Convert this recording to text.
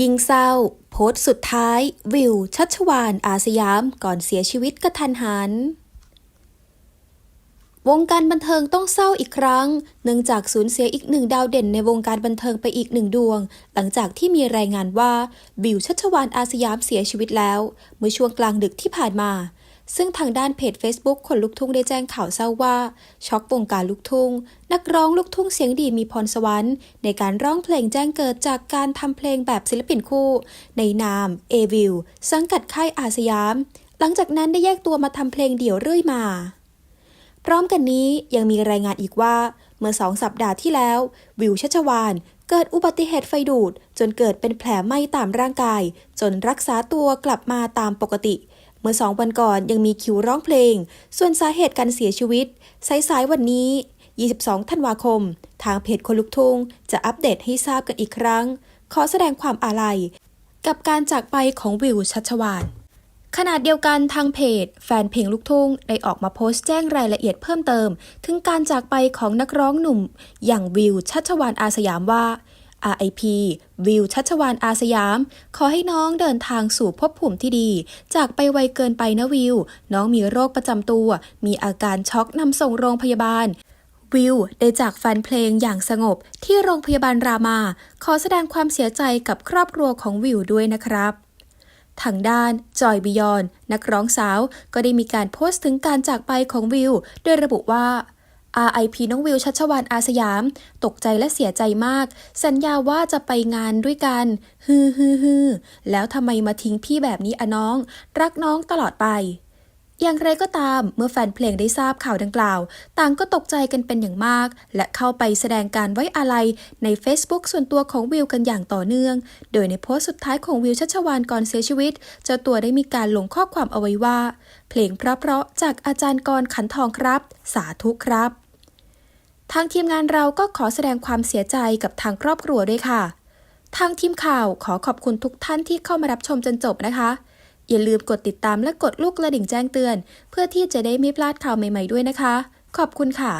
ยิงเศร้า โพสต์สุดท้าย วิว ชัชวานอาสยาม ก่อนเสียชีวิตกระทันหัน วงการบันเทิงต้องเศร้าอีกครั้ง เนื่องจากสูญเสียอีกหนึ่งดาวเด่นในวงการบันเทิงไปอีกหนึ่งดวง หลังจากที่มีรายงานว่าบิวชัชวานอาสยามเสียชีวิตแล้ว เมื่อช่วงกลางดึกที่ผ่านมา ซึ่งทางด้านเพจ Facebook คนลุกทุ่งได้แจ้งข่าวเศร้าว่า ช็อกวงการลูกทุ่ง นักร้องลูกทุ่งเสียงดีมีพรสวรรค์ ในการร้องเพลงแจ้งเกิดจากการทำเพลงแบบศิลปินคู่ ในนามเอวิลสังกัดค่ายอาสยาม หลังจากนั้นได้แยกตัวมาทำเพลงเดี่ยวเรื่อยมา พร้อมกันนี้ยังมีรายงานอีกว่า เมื่อสองสัปดาห์ที่แล้ว วิวชัชวานเกิดอุบัติเหตุไฟดูด จนเกิดเป็นแผลไหม้ตามร่างกาย จนรักษาตัวกลับมาตามปกติ เมื่อสองวันก่อนยังมีคิวร้องเพลง ส่วนสาเหตุการเสียชีวิต สายๆวันนี้ 22 ธันวาคม ทางเพจคนลุกทุ่งจะอัปเดตให้ทราบกันอีกครั้ง ขอแสดงความอาลัย กับการจากไปของวิวชัชวานขณะเดียวกันทางเพจ แฟนเพลงลูกทุ่งได้ออกมาโพสต์แจ้งรายละเอียดเพิ่มเติม ถึงการจากไปของนักร้องหนุ่ม อย่างวิวชัชวานอาสยามว่า RIP วิวชัชวานอาสยาม ขอให้น้องเดินทางสู่ภพภูมิที่ดี จากไปไวเกินไปนะวิว น้องมีโรคประจำตัว มีอาการช็อกนำส่งโรงพยาบาลวิวได้จากแฟนเพลงอย่างสงบที่โรงพยาบาลรามา ขอแสดงความเสียใจกับครอบครัวของวิวด้วยนะครับ ทางด้านจอยบิยอน นักร้องสาว ก็ได้มีการโพสต์ถึงการจากไปของวิว โดยระบุว่า RIP น้องวิวชัชวานอาสยาม ตกใจและเสียใจมาก สัญญาว่าจะไปงานด้วยกันฮือฮือฮือแล้วทำไมมาทิ้งพี่แบบนี้อะน้อง รักน้องตลอดไป อย่างไรก็ตามเมื่อแฟนเพลงได้ทราบข่าวดังกล่าว ต่างก็ตกใจกันเป็นอย่างมาก และเข้าไปแสดงการไว้อาลัยใน Facebook ส่วนตัวของวิวกันอย่างต่อเนื่อง โดยในโพสต์สุดท้ายของวิวชัชวานก่อนเสียชีวิต เจ้าตัวได้มีการลงข้อความเอาไว้ว่า เพลงเพราะๆจากอาจารย์กรขันทองครับ สาธุครับ ทางทีมงานเราก็ขอแสดงความเสียใจกับทางครอบครัวด้วยค่ะ ทางทีมข่าวขอขอบคุณทุกท่านที่เข้ามารับชมจนจบนะคะ อย่าลืมกดติดตามและกดลูกกระดิ่งแจ้งเตือน เพื่อที่จะได้ไม่พลาดข่าวใหม่ ๆด้วยนะคะ ขอบคุณค่ะ